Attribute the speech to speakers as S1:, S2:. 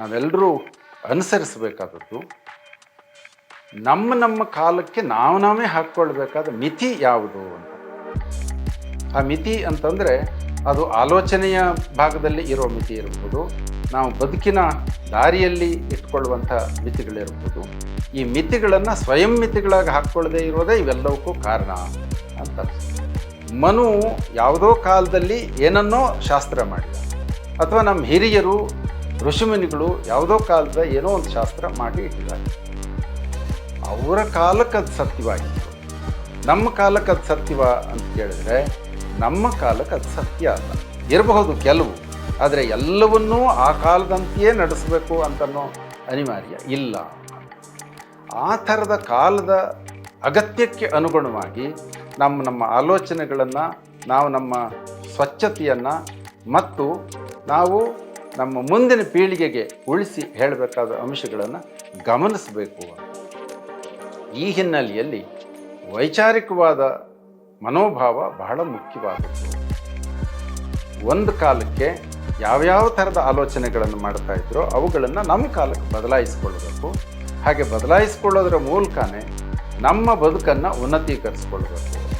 S1: ನಾವೆಲ್ಲರೂ ಅನುಸರಿಸಬೇಕಾದದ್ದು ನಮ್ಮ ನಮ್ಮ ಕಾಲಕ್ಕೆ ನಾವು ನಾವೇ ಹಾಕ್ಕೊಳ್ಬೇಕಾದ ಮಿತಿ ಯಾವುದು ಅಂತ. ಆ ಮಿತಿ ಅಂತಂದರೆ ಅದು ಆಲೋಚನೆಯ ಭಾಗದಲ್ಲಿ ಇರೋ ಮಿತಿ ಇರ್ಬೋದು, ನಾವು ಬದುಕಿನ ದಾರಿಯಲ್ಲಿ ಇಟ್ಕೊಳ್ಳುವಂಥ ಮಿತಿಗಳಿರ್ಬೋದು. ಈ ಮಿತಿಗಳನ್ನು ಸ್ವಯಂ ಮಿತಿಗಳಾಗಿ ಹಾಕ್ಕೊಳ್ಳದೆ ಇರೋದೇ ಇವೆಲ್ಲವಕ್ಕೂ ಕಾರಣ ಅಂತ. ಮನು ಯಾವುದೋ ಕಾಲದಲ್ಲಿ ಏನನ್ನೋ ಶಾಸ್ತ್ರ ಮಾಡಿದ, ಅಥವಾ ನಮ್ಮ ಹಿರಿಯರು ಋಷಿಮುನಿಗಳು ಯಾವುದೋ ಕಾಲದ ಏನೋ ಒಂದು ಶಾಸ್ತ್ರ ಮಾಡಿ ಇಟ್ಟಿದ್ದಾರೆ. ಅವರ ಕಾಲಕ್ಕೆ ಅದು ಸತ್ಯವಾಗಿತ್ತು. ನಮ್ಮ ಕಾಲಕ್ಕೆ ಅದು ಸತ್ಯವ ಅಂತ ಕೇಳಿದ್ರೆ ನಮ್ಮ ಕಾಲಕ್ಕೆ ಅದು ಸತ್ಯ ಅಲ್ಲ. ಇರಬಹುದು ಕೆಲವು, ಆದರೆ ಎಲ್ಲವನ್ನೂ ಆ ಕಾಲದಂತೆಯೇ ನಡೆಸಬೇಕು ಅಂತನೋ ಅನಿವಾರ್ಯ ಇಲ್ಲ. ಆ ಥರದ ಕಾಲದ ಅಗತ್ಯಕ್ಕೆ ಅನುಗುಣವಾಗಿ ನಮ್ಮ ನಮ್ಮ ಆಲೋಚನೆಗಳನ್ನು, ನಾವು ನಮ್ಮ ಸ್ವಚ್ಛತೆಯನ್ನು ಮತ್ತು ನಾವು ನಮ್ಮ ಮುಂದಿನ ಪೀಳಿಗೆಗೆ ಉಳಿಸಿ ಹೇಳಬೇಕಾದ ಅಂಶಗಳನ್ನು ಗಮನಿಸಬೇಕು. ಈ ಹಿನ್ನೆಲೆಯಲ್ಲಿ ವೈಚಾರಿಕವಾದ ಮನೋಭಾವ ಬಹಳ ಮುಖ್ಯವಾದದ್ದು. ಒಂದು ಕಾಲಕ್ಕೆ ಯಾವ್ಯಾವ ಥರದ ಆಲೋಚನೆಗಳನ್ನು ಮಾಡ್ತಾ ಇದ್ರೋ ಅವುಗಳನ್ನು ನಮ್ಮ ಕಾಲಕ್ಕೆ ಬದಲಾಯಿಸ್ಕೊಳ್ಬೇಕು ಹಾಗೆ ಬದಲಾಯಿಸ್ಕೊಳ್ಳೋದ್ರ ಮೂಲಕನೇ ನಮ್ಮ ಬದುಕನ್ನು ಉನ್ನತೀಕರಿಸ್ಕೊಳ್ಬೇಕು